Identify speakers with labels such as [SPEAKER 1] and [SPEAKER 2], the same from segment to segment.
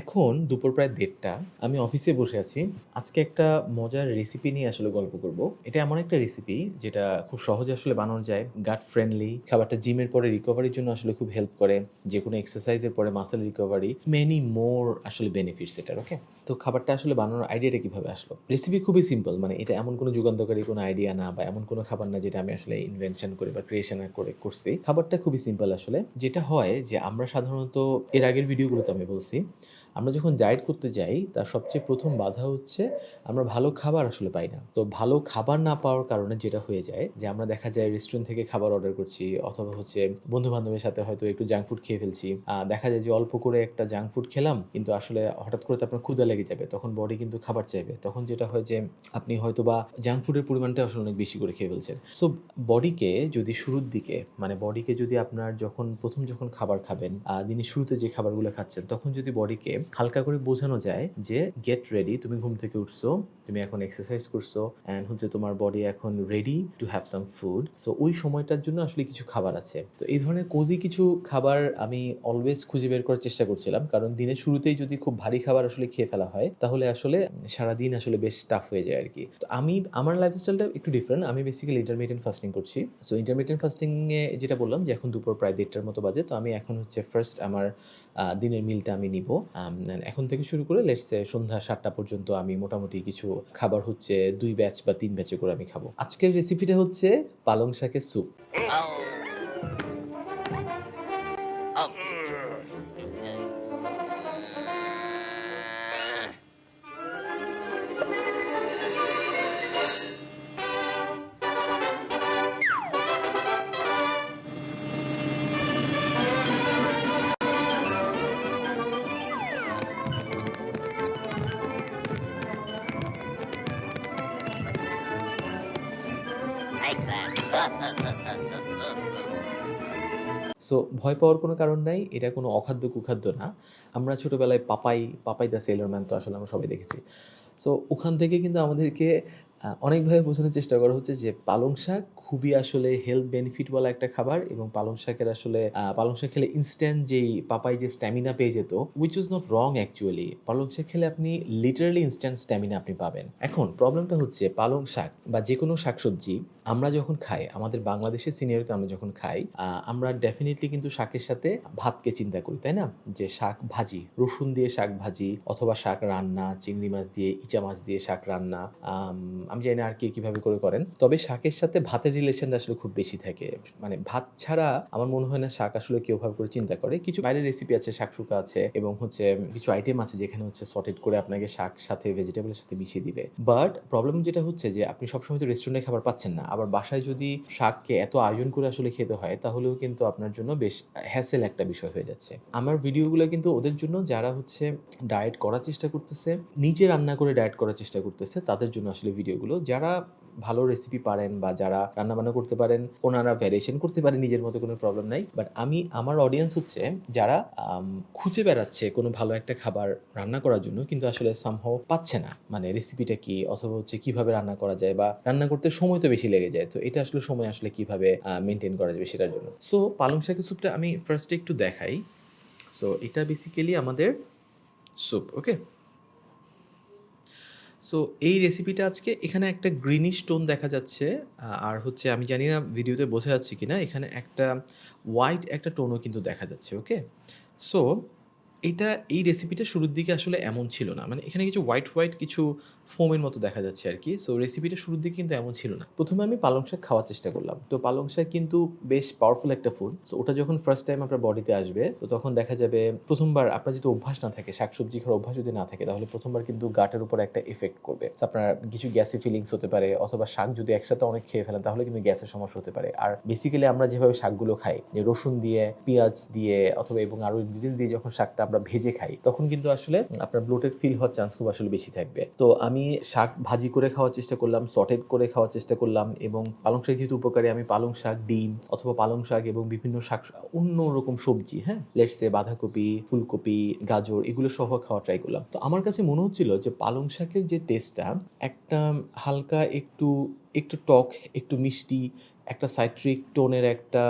[SPEAKER 1] এখন দুপুর প্রায় দেড়টা, আমি অফিসে বসে আছি। আজকে একটা মজার রেসিপি নিয়ে আসলে গল্প করব। এটা এমন একটা রেসিপি যেটা খুব সহজে আসলে বানানো যায় গাট ফ্রেন্ডলি খাবারটা জিমের পরে রিকভারির জন্য আসলে খুব হেল্প করে যে কোনো এক্সারসাইজের পরে মাসেল রিকভারি মেনি মোর আসলে বেনিফিটস এটার ওকে তো খাবারটা আসলে বানানোর আইডিয়াটা কীভাবে আসলো? রেসিপি খুবই সিম্পল মানে এটা এমন কোনো যুগান্তকারী কোনো আইডিয়া না, বা এমন কোনো খাবার না যেটা আমি আসলে ইনভেনশন করে বা ক্রিয়েশন করে করছি। খাবারটা খুবই সিম্পল আসলে, যেটা হয় যে আমরা সাধারণত, এর আগের ভিডিওগুলোতে আমি বলছি আমরা যখন ডায়েট করতে যাই, তার সবচেয়ে প্রথম বাধা হচ্ছে আমরা ভালো খাবার আসলে পাই না। তো ভালো খাবার না পাওয়ার কারণে যেটা হয়ে যায় যে আমরা দেখা যায় রেস্টুরেন্ট থেকে খাবার অর্ডার করছি অথবা হচ্ছে বন্ধু বান্ধবের সাথে হয়তো একটু জাঙ্ক ফুড খেয়ে ফেলছি। দেখা যায় যে অল্প করে একটা জাঙ্ক ফুড খেলাম, কিন্তু আসলে হঠাৎ করে আপনার ক্ষুদা লেগে যাবে, তখন বডি কিন্তু খাবার চাইবে। তখন যেটা হয় যে আপনি হয়তো বা জাঙ্ক ফুডের পরিমাণটা আসলে অনেক বেশি করে খেয়ে ফেলছেন। সো বডিকে যদি শুরুর দিকে মানে বডিকে যদি আপনার যখন, প্রথম যখন খাবার খাবেন দিনের শুরুতে যে খাবারগুলো খাচ্ছেন, তখন যদি বডিকে হালকা করে বোঝানো যায় যে গেট রেডি তুমি ঘুম থেকে উঠছো, তুমি এখন এক্সারসাইজ করছ অ্যান্ড হচ্ছে তোমার বডি এখন ready to have some food so ওই সময়টার জন্য আসলে কিছু খাবার আছে। তো এই ধরনের কোজি কিছু খাবার আমি অলওয়েজ খুঁজে বের করার চেষ্টা করছিলাম। কারণ দিনের শুরুতেই যদি খুব ভারী খাবার আসলে খেয়ে ফেলা হয়, তাহলে আসলে সারাদিন আসলে বেশ টাফ হয়ে যায় আর কি তো আমি, আমার লাইফস্টাইলটা একটু ডিফারেন্ট আমি বেসিক্যালি ইন্টারমিডিয়েন্ট ফাস্টিং করছি। সো ইন্টারমিডিয়েন্ট ফাস্টিংয়ে যেটা বললাম যে এখন দুপুর প্রায় দেড়টার মতো বাজে। তো আমি এখন হচ্ছে ফার্স্ট আমার দিনের মিলটা আমি নিব। এখন থেকে শুরু করে লেটসে সন্ধ্যা সাতটা পর্যন্ত আমি মোটামুটি কিছু খাবার হচ্ছে দুই ব্যাচ বা তিন ব্যাচে করে আমি খাব। আজকের রেসিপিটা হচ্ছে পালং শাকের স্যুপ সো ভয় পাওয়ার কোনো কারণ নাই, এটা কোনো অখাদ্য কুখাদ্য না। আমরা ছোটোবেলায় Popeye Popeye the sailor man তো আসলে আমরা সবাই দেখেছি। সো ওখান থেকে কিন্তু আমাদেরকে অনেকভাবে বোঝানোর চেষ্টা করা হচ্ছে যে পালং শাক খুবই আসলে হেলথ বেনিফিটওয়ালা একটা খাবার এবং পালং শাকের আসলে পালং শাক খেলে ইনস্ট্যান্ট যেই পাপাই যে স্ট্যামিনা পেয়ে যেত which is not wrong actually পালং শাক খেলে আপনি লিটারালি ইনস্ট্যান্ট স্ট্যামিনা আপনি পাবেন। এখন প্রবলেমটা হচ্ছে পালং শাক বা যে কোনো শাকসবজি আমরা যখন খাই, আমাদের বাংলাদেশের সিনিয়রিতে আমরা যখন খাই আমরা ডেফিনেটলি কিন্তু শাকের সাথে ভাতকে চিন্তা করি, তাই না? যে শাক ভাজি, রসুন দিয়ে শাক ভাজি অথবা শাক রান্না, চিংড়ি মাছ দিয়ে, ইচা মাছ দিয়ে শাক রান্না আম, জানি না আর কে কীভাবে করে করেন। তবে শাকের সাথে ভাতের রিলেশনটা আসলে খুব বেশি থাকে। মানে ভাত ছাড়া আমার মনে হয় না শাক আসলে কেউ ভাবে করে চিন্তা করে। কিছু বাইরের রেসিপি আছে শাক শুকা আছে এবং হচ্ছে কিছু আইটেম আছে যেখানে হচ্ছে সর্টেড করে আপনাকে শাক সাথে ভেজিটেবলের সাথে মিশিয়ে দিবে। বাট প্রবলেম যেটা হচ্ছে যে আপনি সবসময় তো রেস্টুরেন্টে খাবার পাচ্ছেন না। আবার বাসায় যদি শাককে এত আয়োজন করে আসলে খেতে হয় তাহলেও কিন্তু আপনার জন্য বেশ হ্যাসেল একটা বিষয় হয়ে যাচ্ছে। আমার ভিডিওগুলো কিন্তু ওদের জন্য যারা হচ্ছে ডায়েট করার চেষ্টা করতেছে নিজে রান্না করে ডায়েট করার চেষ্টা করতেছে তাদের জন্য আসলে ভিডিওগুলো যারা ভালো রেসিপি পারেন বা যারা রান্না বান্না করতে পারেন, ওনারা ভ্যারিয়েশন করতে পারেন, নিজের মতো কোনো প্রবলেম নাই। বাট আমি, আমার অডিয়েন্স হচ্ছে যারা খুঁজে বেড়াচ্ছে কোনো ভালো একটা খাবার রান্না করার জন্য, কিন্তু আসলে সামহাও পাচ্ছে না। মানে রেসিপিটা কি, অথবা হচ্ছে কীভাবে রান্না করা যায় বা রান্না করতে সময় তো বেশি লেগে যায়। তো এটা আসলে সময় আসলে কীভাবে মেনটেন করা যাবে সেটার জন্য। সো পালং শাকের স্যুপটা আমি ফার্স্টে একটু দেখাই। সো এটা বেসিক্যালি আমাদের স্যুপ ওকে সো এই রেসিপিটা আজকে এখানে একটা গ্রিনিশ টোন দেখা যাচ্ছে। আর হচ্ছে আমি জানি না ভিডিওতে বোঝা যাচ্ছে কিনা, এখানে একটা হোয়াইট একটা টোনও কিন্তু দেখা যাচ্ছে ওকে সো এটা, এই রেসিপিটা শুরুর দিকে আসলে এমন ছিল না। মানে এখানে কিছু হোয়াইট হোয়াইট কিছু ফোমের মতো দেখা যাচ্ছে আর কি। সো রেসিপিটা শুরুর দিকে কিন্তু এমন ছিল না। প্রথমে আমি পালং শাক খাওয়ার চেষ্টা করলাম। তো পালং শাক কিন্তু বেশ পাওয়ারফুল একটা ফুড সো ওটা যখন ফার্স্ট টাইম আপনার বডিতে আসবে, তো তখন দেখা যাবে প্রথমবার আপনার যদি অভ্যাস না থাকে, শাকসবজি খাওয়ার অভ্যাস যদি না থাকে, তাহলে প্রথমবার কিন্তু গাটের উপর একটা এফেক্ট করবে। আপনার কিছু গ্যাসি ফিলিংস হতে পারে, অথবা শাক যদি একসাথে অনেক খেয়ে ফেলেন, তাহলে কিন্তু গ্যাসের সমস্যা হতে পারে। আর বেসিক্যালি আমরা যেভাবে শাকগুলো খাই, যে রসুন দিয়ে, পেঁয়াজ দিয়ে, অথবা এবং আরও ইনগ্রিডিয়েন্টস দিয়ে যখন শাকটা আমরা ভেজে খাই, তখন কিন্তু আসলে আপনার ব্লোটেড ফিল হওয়ার চান্স খুব আসলে বেশি থাকবে। তো আমি শাক ভাজি করে খাওয়ার চেষ্টা করলাম সটেড করে খাওয়ার চেষ্টা করলাম এবং পালং শাক যেহেতু উপকারী, আমি পালং শাক, ডিম অথবা পালং শাক এবং বিভিন্ন শাক, অন্য রকম সবজি হ্যাঁ? লেটসে বাঁধাকপি, ফুলকপি, গাজর এগুলো সহ খাওয়া ট্রাই করলাম। তো আমার কাছে মনে হচ্ছিল যে পালং শাকের যে টেস্টটা একটা হালকা একটু একটু টক, একটু মিষ্টি একটা সাইট্রিক টোনের একটা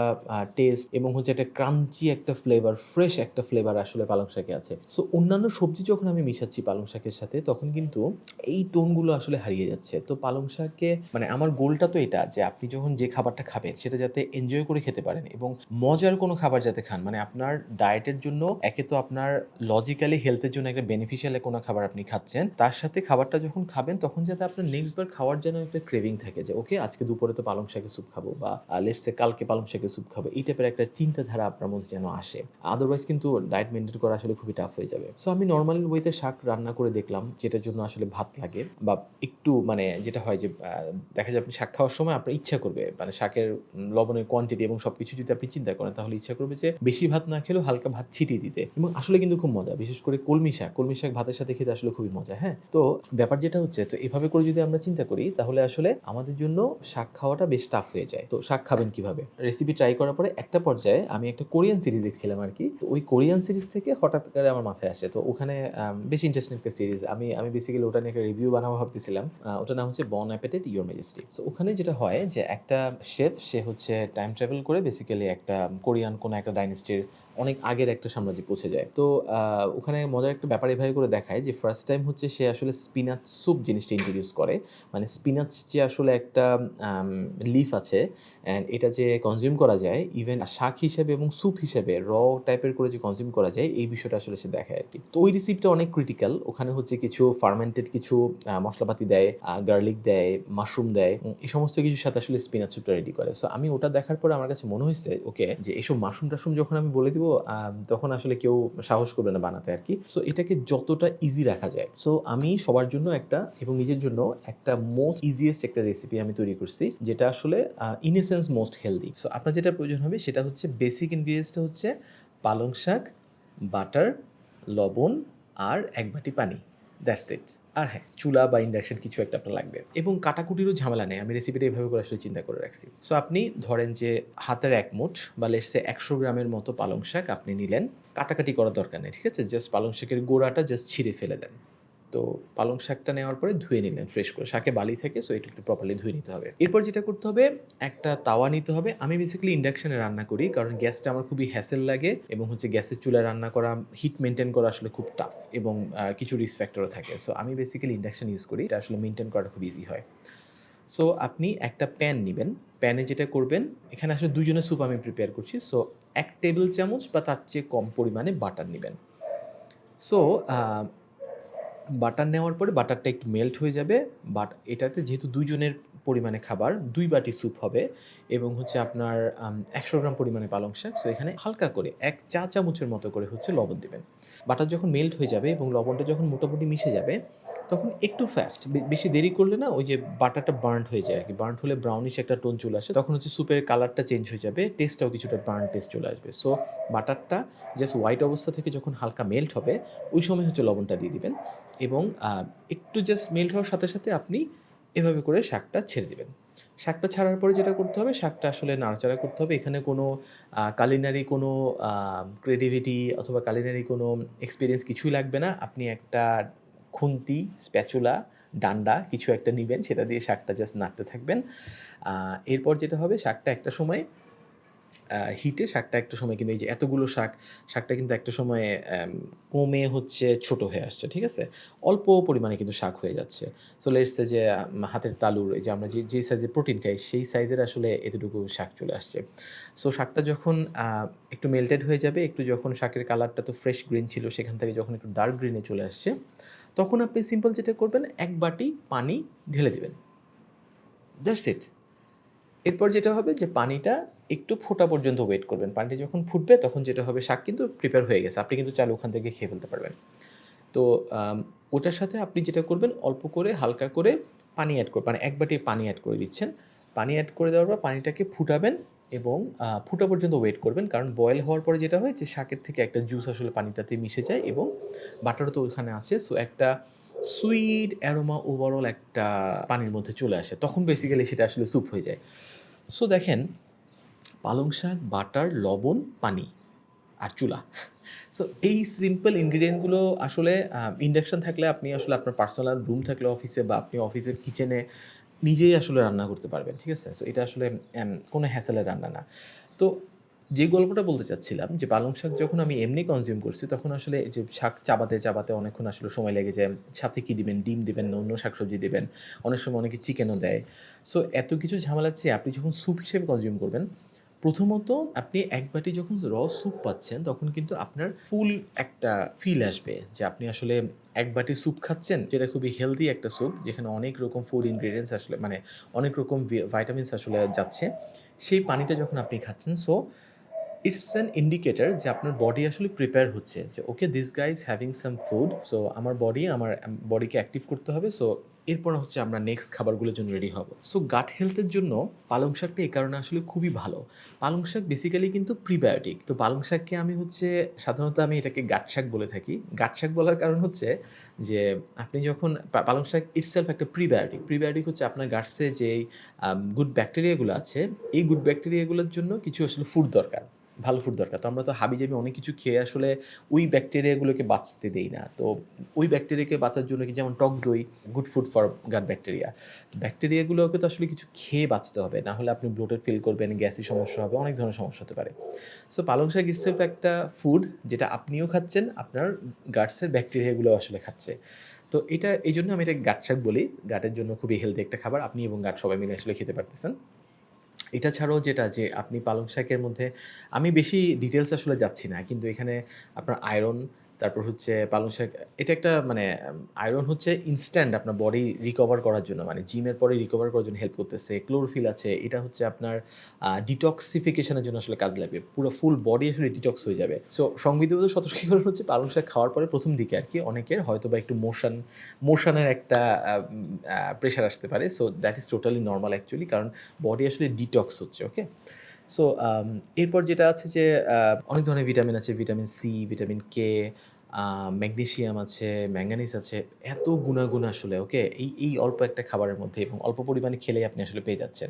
[SPEAKER 1] টেস্ট এবং হচ্ছে একটা ক্রাঞ্চি একটা ফ্লেভার ফ্রেশ একটা ফ্লেভার আসলে পালং শাকে আছে। সো অন্যান্য সবজি যখন আমি মিশাচ্ছি পালং শাকের সাথে, তখন কিন্তু এই টোনগুলো আসলে হারিয়ে যাচ্ছে। তো পালং শাকে মানে আমার গোলটা তো এটা যে আপনি যখন যে খাবারটা খাবেন, সেটা যাতে এনজয় করে খেতে পারেন এবং মজার কোনো খাবার যাতে খান মানে আপনার ডায়েটের জন্য একে তো আপনার লজিক্যালি হেলথের জন্য একটা বেনিফিশিয়াল কোনো খাবার আপনি খাচ্ছেন, তার সাথে খাবারটা যখন খাবেন, তখন যাতে আপনার নেক্সট বার খাওয়ার জন্য একটা ক্রেভিং থাকে যে, ওকে, আজকে দুপুরে তো পালং শাকের স্যুপ খাব। বা লেটসে কালকে পালং শাকের স্যুপ খাব, এই টাইপের একটা চিন্তাধারা আপনার মধ্যে যেন আসে। আদারওয়াইজ কিন্তু ডায়েট মেনটেন করা আসলে খুবই টাফ হয়ে যাবে। সো আমি নর্মাল ওয়েতে শাক রান্না করে দেখলাম, যেটার জন্য আসলে ভাত লাগে বা একটু মানে যেটা হয় যে দেখা যায় আপনি শাক খাওয়ার সময় আপনার ইচ্ছা করবে মানে শাকের লবণের কোয়ান্টিটি এবং সব কিছু যদি আপনি চিন্তা করেন, তাহলে ইচ্ছা করবে যে বেশি ভাত না খেলেও হালকা ভাত ছিটিয়ে দিতে। এবং আসলে কিন্তু খুব মজা, বিশেষ করে কলমি শাক। কলমি শাক ভাতের সাথে খেতে আসলে খুবই মজা হ্যাঁ? তো ব্যাপার যেটা হচ্ছে, তো এভাবে করে যদি আমরা চিন্তা করি, তাহলে আসলে আমাদের জন্য শাক খাওয়াটা বেশ টাফ হয়ে যায়। তো শাক খাবেন কীভাবে? রেসিপি ট্রাই করার পরে একটা পর্যায়ে আমি একটা কোরিয়ান সিরিজ দেখছিলাম আর কি তো ওই কোরিয়ান সিরিজ থেকে হঠাৎ করে আমার মাথায় আসে। তো ওখানে বেশ ইন্টারেস্টিং একটা সিরিজ আমি আমি বেসিক্যালি ওটা নিয়ে একটা রিভিউ বানাবো ভাবতেছিলাম। ওটার নাম হচ্ছে বন অ্যাপেটেড ইউর মেজেস্টি তো ওখানে যেটা হয় যে একটা শেফ সে হচ্ছে টাইম ট্রাভেল করে বেসিক্যালি একটা কোরিয়ান কোনো একটা ডাইনেস্টির অনেক আগের একটা সাম্রাজ্যে পৌঁছে যায়। তো ওখানে মজার একটা ব্যাপার এভাবে করে দেখায় যে ফার্স্ট টাইম হচ্ছে সে আসলে স্পিনাচ স্যুপ জিনিসটা ইন্ট্রোডিউস করে। মানে স্পিনাচ যে আসলে একটা লিফ আছে অ্যান্ড এটা যে কনজিউম করা যায় ইভেন শাক হিসেবে এবং স্যুপ হিসেবে র টাইপের করে যে কনজিউম করা যায়, এই বিষয়টা আসলে সে দেখায় আর কি তো ওই রিসিপটা অনেক ক্রিটিক্যাল ওখানে হচ্ছে কিছু ফার্মেন্টেড কিছু মশলাপাতি দেয় গার্লিক দেয় মাশরুম দেয় এই সমস্ত কিছুর সাথে আসলে স্পিনাচ স্যুপটা রেডি করে। সো আমি ওটা দেখার পরে আমার কাছে মনে হয়েছে, ওকে, যে এইসব মাশরুম টাশরুম যখন আমি বলে দিব তখন আসলে কেউ সাহস করবে না বানাতে আর কি সো এটাকে যতটা ইজি রাখা যায়। সো আমি সবার জন্য একটা এবং নিজের জন্য একটা মোস্ট ইজিয়েস্ট একটা রেসিপি আমি তৈরি করছি, যেটা আসলে in a sense most healthy so আপনার যেটা প্রয়োজন হবে সেটা হচ্ছে বেসিক ইনগ্রিডিয়েন্টসটা হচ্ছে পালং শাক বাটার লবণ আর এক বাটি পানি। দ্যাটস ইট আর হ্যাঁ চুলা বা ইন্ডাকশন কিছু একটা আপনার লাগবে। এবং কাটাকুটিরও ঝামেলা নেই। আমি রেসিপিটা এইভাবে করে আসলে চিন্তা করে রাখছি। সো আপনি ধরেন যে হাতের এক মুঠ বা লেটসে একশো গ্রামের মতো পালং শাক আপনি নিলেন। কাটাকাটি করার দরকার নেই, ঠিক আছে? জাস্ট পালং শাকের গোড়াটা জাস্ট ছিঁড়ে ফেলে দেন। তো পালং শাকটা নেওয়ার পরে ধুয়ে নিলেন ফ্রেশ করে। শাকে বালি থেকে সো এটা একটু প্রপারলি ধুয়ে নিতে হবে। এরপর যেটা করতে হবে, একটা তাওয়া নিতে হবে। আমি বেসিক্যালি ইন্ডাকশনে রান্না করি, কারণ গ্যাসটা আমার খুবই হ্যাসেল লাগে এবং হচ্ছে গ্যাসের চুলায় রান্না করা হিট মেনটেন করা আসলে খুব টাফ এবং কিছু রিস্ক ফ্যাক্টরও থাকে। সো আমি বেসিক্যালি ইন্ডাকশন ইউজ করি, এটা আসলে মেনটেন করাটা খুব ইজি হয়। সো আপনি একটা প্যান নেবেন। প্যানে যেটা করবেন, এখানে আসলে দুজনের স্যুপ আমি প্রিপেয়ার করছি। সো এক টেবিল চামচ বা তার চেয়ে কম পরিমাণে বাটার নেবেন। সো বাটার নেওয়ার পরে বাটারটা একটু মেল্ট হয়ে যাবে। বাট এটাতে যেহেতু দুইজনের পরিমাণে খাবার, দুই বাটি স্যুপ হবে এবং হচ্ছে আপনার একশো গ্রাম পরিমাণে পালং শাক। সো এখানে হালকা করে এক চা চামচের মতো করে হচ্ছে লবণ দেবেন। বাটার যখন মেল্ট হয়ে যাবে এবং লবণটা যখন মোটামুটি মিশে যাবে তখন একটু ফাস্ট বেশি দেরি করলে না ওই যে বাটারটা বার্ন হয়ে যায় আর কি বার্ন হলে ব্রাউনিশ একটা টোন চলে আসে। তখন হচ্ছে স্যুপের কালারটা চেঞ্জ হয়ে যাবে টেস্টটাও কিছুটা বার্ন টেস্ট চলে আসবে। সো বাটারটা জাস্ট হোয়াইট অবস্থা থেকে যখন হালকা মেল্ট হবে, ওই সময় হচ্ছে লবণটা দিয়ে দিবেন এবং একটু জাস্ট মেল্ট হওয়ার সাথে সাথে আপনি এভাবে করে শাকটা ছেড়ে দেবেন। শাকটা ছাড়ার পরে যেটা করতে হবে, শাকটা আসলে নাড়াচাড়া করতে হবে। এখানে কোনো কালিনারি কোনো ক্রিয়েটিভিটি অথবা কালিনারি কোনো এক্সপিরিয়েন্স কিছুই লাগবে না। আপনি একটা খুন্তি, স্প্যাচুলা, ডান্ডা কিছু একটা নেবেন, সেটা দিয়ে শাকটা জাস্ট নাড়তে থাকবেন। এরপর যেটা হবে, শাকটা একটা সময় হিটে শাকটা একটা সময় কিন্তু এই যে এতগুলো শাক, শাকটা কিন্তু একটা সময় কমে হচ্ছে, ছোট হয়ে আসছে, ঠিক আছে? অল্প পরিমাণে কিন্তু শাক হয়ে যাচ্ছে। সো লেটসে যে হাতের তালুর যে আমরা যে যে সাইজের প্রোটিন খাই, সেই সাইজের আসলে এতটুকু শাক চলে আসছে। সো শাকটা যখন একটু মেল্টেড হয়ে যাবে, একটু যখন শাকের কালারটা তো ফ্রেশ গ্রিন ছিল, সেখান থেকে যখন একটু ডার্ক গ্রিনে চলে আসছে তখন আপনি সিম্পল যেটা করবেন, এক বাটি পানি ঢেলে দেবেন। দ্যাটস ইট এরপর যেটা হবে যে পানিটা একটু ফোটা পর্যন্ত ওয়েট করবেন। পানিটা যখন ফুটবে, তখন যেটা হবে, শাক কিন্তু প্রিপেয়ার হয়ে গেছে। আপনি কিন্তু চাল ওখান থেকে খেয়ে ফেলতে পারবেন। তো ওটার সাথে আপনি যেটা করবেন, অল্প করে, হালকা করে পানি অ্যাড করবেন মানে এক বাটি পানি অ্যাড করে দিচ্ছেন। পানি অ্যাড করে দেওয়ার পর পানিটাকে ফুটাবেন। এবং ফুটা পর্যন্ত ওয়েট করবেন। কারণ বয়েল হওয়ার পরে যেটা হয় যে, শাকের থেকে একটা জুস আসলে পানিটাতে মিশে যায় এবং বাটারও তো ওখানে আছে। সো একটা সুইট অ্যারোমা ওভারঅল একটা পানির মধ্যে চলে আসে। তখন বেসিক্যালি সেটা আসলে স্যুপ হয়ে যায়। সো দেখেন, পালং শাক, বাটার, লবণ, পানি আর চুলা। সো এই সিম্পল ইনগ্রিডিয়েন্টগুলো আসলে ইন্ডাকশান থাকলে আপনি আসলে আপনার পার্সোনাল রুম থাকলে অফিসে বা আপনি অফিসের কিচেনে নিজেই আসলে রান্না করতে পারবেন, ঠিক আছে? সো এটা আসলে কোনো হ্যাসেলের রান্না না। তো যে গল্পটা বলতে চাচ্ছিলাম, যে পালং শাক যখন আমি এমনি কনজিউম করছি, তখন আসলে যে শাক চাবাতে চাবাতে অনেকক্ষণ আসলে সময় লেগে যায়। সাথে কী দিবেন? ডিম দেবেন, অন্য শাকসবজি দেবেন। অনেক সময় অনেকে চিকেনও দেয়। সো এত কিছু ঝামেলা চেয়ে আপনি যখন স্যুপ হিসেবে কনজিউম করবেন প্রথমত আপনি এক বাটি যখন র স্যুপ পাচ্ছেন, তখন কিন্তু আপনার ফুল একটা ফিল আসবে যে আপনি আসলে এক বাটি স্যুপ খাচ্ছেন। যেটা খুবই হেলদি একটা স্যুপ যেখানে অনেক রকম ফুড ইনগ্রেডিয়েন্টস আসলে মানে অনেক রকম ভাইটামিনস আসলে যাচ্ছে। সেই পানিটা যখন আপনি খাচ্ছেন সো ইটস অ্যান ইন্ডিকেটার যে আপনার বডি আসলে প্রিপেয়ার হচ্ছে যে okay this guys having some food so আমার বডি আমার বডিকে অ্যাক্টিভ করতে হবে সো এরপর হচ্ছে আমরা নেক্সট খাবারগুলোর জন্য রেডি হব। সো গাট হেলথের জন্য পালং শাকটা এই কারণে আসলে খুবই ভালো। পালং শাক বেসিক্যালি কিন্তু প্রিবায়োটিক তো পালং শাককে আমি হচ্ছে সাধারণত আমি এটাকে গাট শাক বলে থাকি। গাট শাক বলার কারণ হচ্ছে যে আপনি যখন পালং শাক ইটসেলফ একটা প্রিবায়োটিক প্রিবায়োটিক হচ্ছে আপনার গাটসে যে গুড ব্যাকটেরিয়াগুলো আছে, এই গুড ব্যাকটেরিয়াগুলোর জন্য কিছু আসলে ফুড দরকার। ভালো ফুড দরকার। তো আমরা তো হাবি জাবি অনেক কিছু খেয়ে আসলে ওই ব্যাকটেরিয়াগুলোকে বাঁচতে দেই না। তো ওই ব্যাকটেরিয়াকে বাঁচার জন্য কি যেমন টক দই good food for gut bacteria তো ব্যাকটেরিয়াগুলোকে তো আসলে কিছু খেয়ে বাঁচতে হবে। না হলে আপনি ব্লোটেড ফিল করবেন, গ্যাসি সমস্যা হবে, অনেক ধরনের সমস্যা হতে পারে। সো পালং শাক ইটসেলফ একটা ফুড যেটা আপনিও খাচ্ছেন, আপনার গাটসের ব্যাকটেরিয়াগুলো আসলে খাচ্ছে। তো এটা, এই জন্য আমি এটা গাট শাক বলি। গাটের জন্য খুবই হেলদি একটা খাবার। আপনি এবং গাট সবাই মিলে আসলে খেতে পারতেছেন। এটা ছাড়াও যেটা যে আপনি পালং শাকের মধ্যে, আমি বেশি ডিটেলস আসলে যাচ্ছি না, কিন্তু এখানে আপনার আয়রন তারপর হচ্ছে পালং শাক, এটা একটা মানে আয়রন হচ্ছে ইনস্ট্যান্ট আপনার বডি রিকভার করার জন্য মানে জিমের পরে রিকভার করার জন্য হেল্প করতেছে ক্লোরোফিল আছে, এটা হচ্ছে আপনার ডিটক্সিফিকেশনের জন্য আসলে কাজ লাগবে, পুরো ফুল বডি আসলে ডিটক্স হয়ে যাবে। সো সংবিধিবদ্ধ সতর্কীকরণ হচ্ছে পালং শাক খাওয়ার পরে প্রথম দিকে আর কি, অনেকের হয়তো বা একটু মোশন মোশনের একটা প্রেশার আসতে পারে। So that is totally normal actually কারণ বডি আসলে ডিটক্স হচ্ছে ওকে সো এরপর যেটা আছে যে অনেক ধরনের ভিটামিন আছে vitamin C vitamin K magnesium আছে ম্যাঙ্গানিজ আছে, এত গুণাগুণ আসলে, ওকে? এই এই অল্প একটা খাবারের মধ্যে এবং অল্প পরিমাণে খেলেই আপনি আসলে পেয়ে যাচ্ছেন।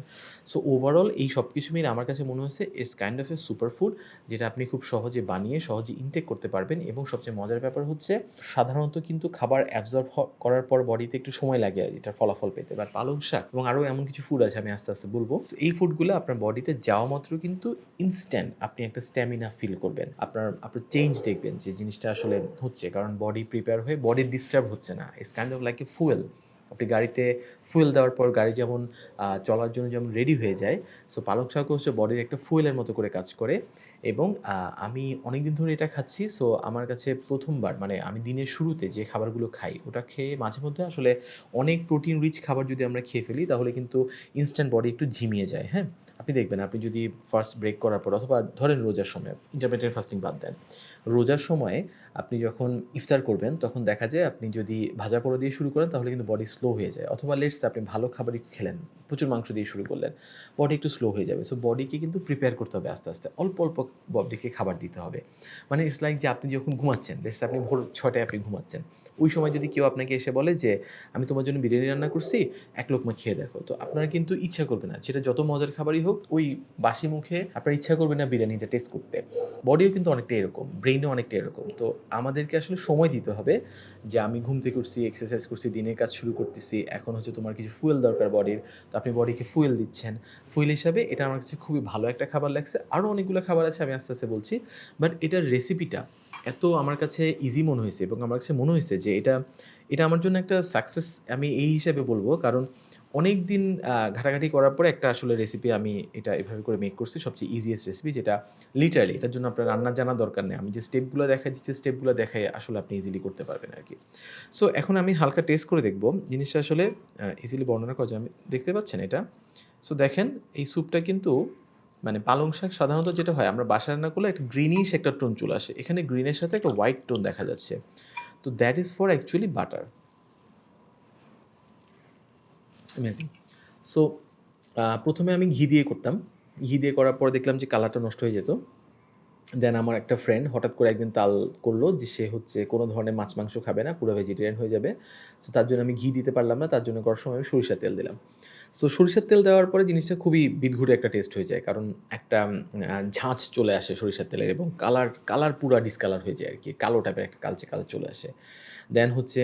[SPEAKER 1] সো ওভারঅল এই সব কিছু মিলে আমার কাছে মনে হচ্ছে is kind of a super food যেটা আপনি খুব সহজে বানিয়ে, সহজে ইনটেক করতে পারবেন এবং সবচেয়ে মজার ব্যাপার হচ্ছে সাধারণত কিন্তু খাবার অ্যাবজর্ব করার পর বডিতে একটু সময় লাগে এটার ফলাফল পেতে। বা পালং শাক এবং আরও এমন কিছু ফুড আছে আমি আস্তে আস্তে বলব। এই ফুডগুলো আপনার বডিতে যাওয়া মাত্র কিন্তু ইনস্ট্যান্ট আপনি একটা স্ট্যামিনা ফিল করবেন। আপনার আপনার চেঞ্জ দেখবেন যে জিনিসটা আসলে হচ্ছে, কারণ বডি প্রিপেয়ার হয়ে বডি ডিস্টার্ব হচ্ছে না। It's kind of like a fuel আপনি গাড়িতে ফুয়েল দেওয়ার পর গাড়ি যেমন চলার জন্য যেমন রেডি হয়ে যায় সো পালক শাকও হচ্ছে বডির একটা ফুয়েলের মতো করে কাজ করে এবং আমি অনেক দিন ধরে এটা খাচ্ছি সো আমার কাছে প্রথমবার মানে আমি দিনের শুরুতে যে খাবারগুলো খাই, ওটা খেয়ে মাঝে মধ্যে আসলে অনেক প্রোটিন রিচ খাবার যদি আমরা খেয়ে ফেলি, তাহলে কিন্তু ইনস্ট্যান্ট বডি একটু ঝিমিয়ে যায় হ্যাঁ? আপনি দেখবেন, আপনি যদি ফার্স্ট ব্রেক করার পর অথবা ধরেন রোজার সময় ইন্টারমিডিয়েট ফাস্টিং বাদ দেন, রোজার সময় আপনি যখন ইফতার করবেন, তখন দেখা যায় আপনি যদি ভাজা পোড়া দিয়ে শুরু করেন, তাহলে কিন্তু বডি স্লো হয়ে যায়। অথবা লেটস আপনি ভালো খাবারই খেলেন, প্রচুর মাংস দিয়ে শুরু করলেন বডি একটু স্লো হয়ে যাবে। সো বডিকে কিন্তু প্রিপেয়ার করতে হবে আস্তে আস্তে, অল্প অল্প বডিকে খাবার দিতে হবে। মানে ইটস লাইক যে আপনি যখন ঘুমাচ্ছেন লেটস আপনি ভোর ছটায় আপনি ঘুমাচ্ছেন ওই সময় যদি কেউ আপনাকে এসে বলে যে, আমি তোমার জন্য বিরিয়ানি রান্না করছি, এক লোকমা খেয়ে দেখো। তো আপনারা কিন্তু ইচ্ছা করবে না। সেটা যত মজার খাবারই হোক, ওই বাসি মুখে আপনার ইচ্ছা করবে না বিরিয়ানিটা টেস্ট করতে। বডিও কিন্তু অনেকটা এরকম ব্রেইনও অনেকটা এরকম। তো আমাদেরকে আসলে সময় দিতে হবে যে, আমি ঘুম থেকে উঠছি এক্সারসাইজ করছি, দিনের কাজ শুরু করতেছি, এখন হচ্ছে তোমার কিছু ফুয়েল দরকার বডির তো আপনি বডিকে ফুয়েল দিচ্ছেন। ফুয়েল হিসাবে এটা আমার কাছে খুবই ভালো একটা খাবার লাগছে। আরও অনেকগুলো খাবার আছে, আমি আস্তে আস্তে বলছি। বাট এটার রেসিপিটা এত আমার কাছে ইজি মনে হয়েছে এবং আমার কাছে মনে হয়েছে যে এটা এটা আমার জন্য একটা সাকসেস আমি এই হিসাবে বলব। কারণ অনেক দিন ঘাটাঘাটি করার পরে একটা আসলে রেসিপি আমি এটা এভাবে করে মেক করছি, সবচেয়ে ইজিয়েস্ট রেসিপি যেটা লিটারালি এটার জন্য আপনার রান্না জানা দরকার নেই। আমি যে স্টেপগুলো দেখাই দিচ্ছি স্টেপগুলো দেখাই আসলে আপনি ইজিলি করতে পারবেন আর কি সো এখন আমি হালকা টেস্ট করে দেখব। জিনিসটা আসলে ইজিলি বর্ণনা করা যায়। আমি দেখতে পাচ্ছেন এটা? সো দেখেন, এই স্যুপটা কিন্তু মানে পালং শাক সাধারণত যেটা হয়, আমরা বাসা রান্না করলে একটা গ্রিনিশ একটা টোন চলে আসে। এখানে গ্রিনের সাথে একটা হোয়াইট টোন দেখা যাচ্ছে। তো that is for actually butter amazing so প্রথমে আমি ঘি দিয়ে করতাম। ঘি দিয়ে করার পর দেখলাম যে কালারটা নষ্ট হয়ে যেত। দেন আমার একটা ফ্রেন্ড হঠাৎ করে একদিন তাল করল যে সে হচ্ছে কোনো ধরনের মাছ মাংস খাবে না, পুরো ভেজিটেরিয়ান হয়ে যাবে। তো তার জন্য আমি ঘি দিতে পারলাম না, তার জন্য করার সময় আমি সরিষার তেল দিলাম। সো সরিষার তেল দেওয়ার পরে জিনিসটা খুবই বিদঘুটে একটা টেস্ট হয়ে যায় কারণ একটা ঝাঁঝ চলে আসে সরিষার তেলের এবং কালার কালার পুরা ডিসকালার হয়ে যায় আর কি কালো টাইপের একটা কালচে কালার চলে আসে দেন হচ্ছে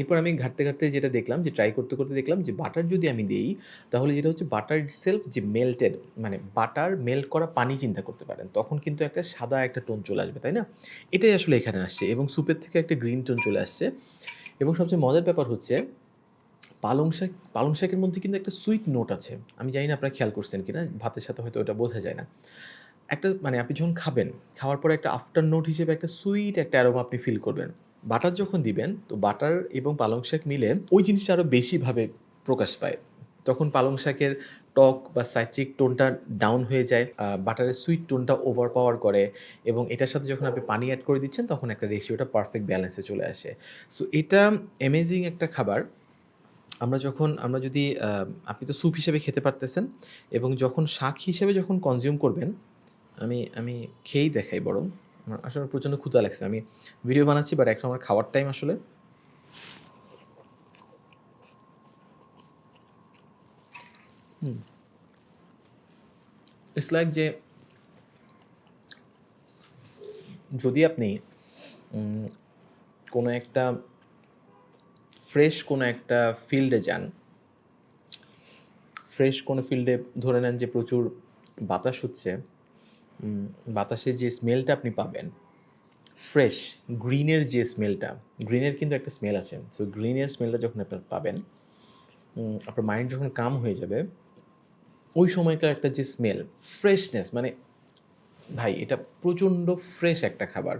[SPEAKER 1] এরপর আমি ঘাঁটতে, ঘাঁটতে যেটা দেখলাম যে ট্রাই করতে, করতে দেখলাম যে বাটার যদি আমি দিই তাহলে যেটা হচ্ছে বাটার ইটসেলফ যে মেল্টেড মানে বাটার মেল্ট করা পানি চিন্তা করতে পারেন। তখন কিন্তু একটা সাদা একটা টোন চলে আসবে, তাই না? এটাই আসলে এখানে আসছে এবং স্যুপের থেকে একটা গ্রিন টোন চলে আসছে এবং সবচেয়ে মজার ব্যাপার হচ্ছে পালং শাক পালং শাকের মধ্যে কিন্তু একটা সুইট নোট আছে। আমি জানি না আপনারা খেয়াল করছেন কিনা? ভাতের সাথে হয়তো ওটা বোঝা যায় না। একটা মানে আপনি যখন খাবেন, খাওয়ার পরে একটা আফটার নোট হিসেবে একটা সুইট একটা অ্যারোমা আপনি ফিল করবেন। বাটার যখন দিবেন, তো বাটার এবং পালং শাক মিলে ওই জিনিসটা আরও বেশিভাবে প্রকাশ পায়। তখন পালং শাকের টক বা সাইট্রিক টোনটা ডাউন হয়ে যায়। বাটারের সুইট টোনটা ওভার পাওয়ার করে এবং এটার সাথে যখন আপনি পানি অ্যাড করে দিচ্ছেন, তখন একটা রেশিওটা পারফেক্ট ব্যালেন্সে চলে আসে। সো এটা অ্যামেজিং একটা খাবার। আমরা যখন আমরা যদি আপনি তো স্যুপ হিসেবে খেতে পারতেছেন এবং যখন শাক হিসেবে যখন কনজিউম করবেন, আমি আমি খেয়েই দেখাই বরং। আমার আসলে প্রচণ্ড ক্ষুধা লাগছে। আমি ভিডিও বানাচ্ছি বাট এখন আমার খাওয়ার টাইম আসলে। হুম। ইটস লাইক যে যদি আপনি কোনো একটা ফ্রেশ কোনো একটা ফিল্ডে যান ফ্রেশ কোনো ফিল্ডে ধরে নেন যে প্রচুর বাতাস হচ্ছে। বাতাসের যে স্মেলটা আপনি পাবেন, ফ্রেশ গ্রিনের যে স্মেলটা, গ্রিনের কিন্তু একটা স্মেল আছে। সো গ্রিনের স্মেলটা যখন আপনার পাবেন, আপনার মাইন্ড যখন কাম হয়ে যাবে, ওই সময়কার একটা যে স্মেল, ফ্রেশনেস মানে ভাই এটা প্রচণ্ড ফ্রেশ একটা খাবার।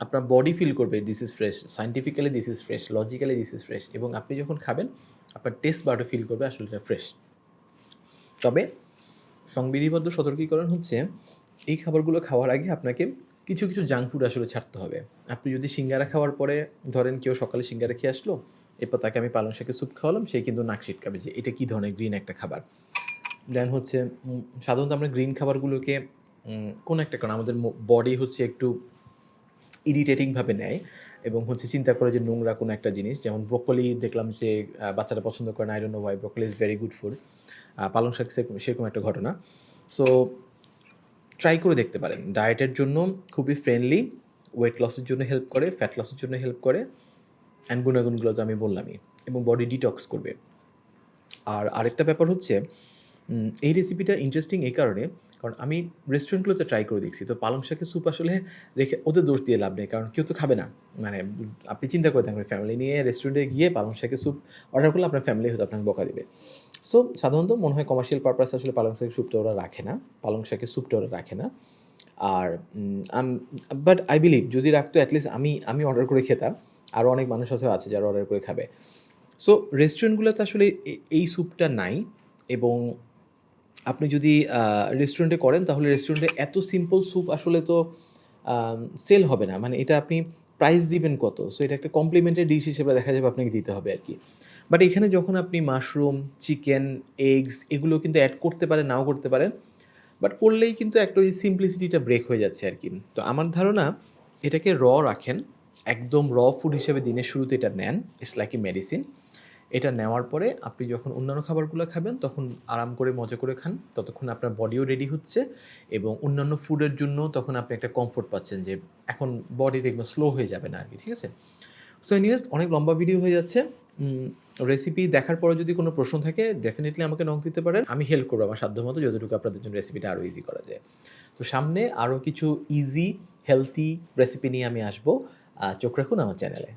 [SPEAKER 1] আপনার বডি ফিল করবে this is fresh, scientifically this is fresh, logically this is fresh এবং আপনি যখন খাবেন, আপনার টেস্ট বাডও ফিল করবে আসলে এটা ফ্রেশ। তবে সংবিধিবদ্ধ সতর্কীকরণ হচ্ছে, এই খাবারগুলো খাওয়ার আগে আপনাকে কিছু, কিছু জাঙ্ক ফুড আসলে ছাড়তে হবে। আপনি যদি সিঙ্গারা খাওয়ার পরে ধরেন কেউ সকালে সিঙ্গারা খেয়ে আসলো, এরপর তাকে আমি পালং শাকের স্যুপ খাওয়ালাম, সে কিন্তু নাক সিটকাবে যে এটা কী ধরনের গ্রিন একটা খাবার। দেন হচ্ছে সাধারণত আমরা গ্রিন খাবারগুলোকে কোনো একটা কারণ আমাদের বডি হচ্ছে একটু ইরিটেটিং ভাবে নেয় এবং হচ্ছে চিন্তা করে যে নোংরা কোনো একটা জিনিস। যেমন ব্রোকলি দেখলাম যে বাচ্চারা পছন্দ করে না। No why broccoli is very good food. পালং শাক সেরকম একটা ঘটনা। সো ট্রাই করে দেখতে পারেন। ডায়েটের জন্য খুবই ফ্রেন্ডলি, ওয়েট লসের জন্য হেল্প করে, ফ্যাট লসের জন্য হেল্প করে অ্যান্ড গুণাগুণগুলো তো আমি বললামই এবং বডি ডিটক্স করবে। আর আরেকটা ব্যাপার হচ্ছে এই রেসিপিটা ইন্টারেস্টিং এই কারণে, কারণ আমি রেস্টুরেন্টগুলোতে ট্রাই করে দেখছি। তো পালং শাকের স্যুপ আসলে রেখে ওদের দোষ দিয়ে লাভ নেই। কারণ কেউ তো খাবে না। মানে আপনি চিন্তা করে দেখেন ফ্যামিলি নিয়ে রেস্টুরেন্টে গিয়ে পালং শাকের স্যুপ অর্ডার করলে আপনার ফ্যামিলি হয়তো আপনাকে বকা দিবে। সো সাধারণত মনে হয় কমার্শিয়াল পারপাস আসলে পালং শাকের স্যুপটা ওরা রাখে না। পালং শাকের স্যুপটা ওরা রাখে না। আর বাট আই বিলিভ যদি রাখতো এট লিস্ট আমি আমি অর্ডার করে খেতাম। আরও অনেক মানুষ হয়তো আছে যারা অর্ডার করে খাবে। সো রেস্টুরেন্টগুলোতে আসলে এই স্যুপটা নাই এবং আপনি যদি রেস্টুরেন্টে করেন তাহলে রেস্টুরেন্টে এত সিম্পল স্যুপ আসলে তো সেল হবে না। মানে এটা আপনি প্রাইস দিবেন কত? সো এটা একটা কমপ্লিমেন্টারি ডিশ হিসেবে দেখা যাবে আপনাকে দিতে হবে আর কি বাট এখানে যখন আপনি মাশরুম, চিকেন, এগস এগুলো কিন্তু অ্যাড করতে পারেন, নাও করতে পারেন। বাট করলেই কিন্তু একটা ওই সিমপ্লিসিটিটা ব্রেক হয়ে যাচ্ছে আর কি তো আমার ধারণা এটাকে র রাখেন। একদম র ফুড হিসেবে দিনের শুরুতে এটা নেন। It's like a medicine. এটা নেওয়ার পরে আপনি যখন অন্যান্য খাবারগুলো খাবেন, তখন আরাম করে, মজা করে খান। ততক্ষণ আপনার বডিও রেডি হচ্ছে এবং অন্যান্য ফুডের জন্য তখন আপনি একটা কমফোর্ট পাচ্ছেন যে, এখন বডি দেখবেন স্লো হয়ে যাবে না আর কি, ঠিক আছে? সো এনিওয়েজ অনেক লম্বা ভিডিও হয়ে যাচ্ছে। রেসিপি দেখার পরে যদি কোনো প্রশ্ন থাকে ডেফিনেটলি আমাকে নক দিতে পারেন। আমি হেল্প করব আমার সাধ্যমত যতটুকু আপনাদের জন্য রেসিপিটা আরও ইজি করা যায়। তো সামনে আরও কিছু ইজি হেলথি রেসিপি নিয়ে আমি আসব। চোখ রাখুন আমার চ্যানেলে।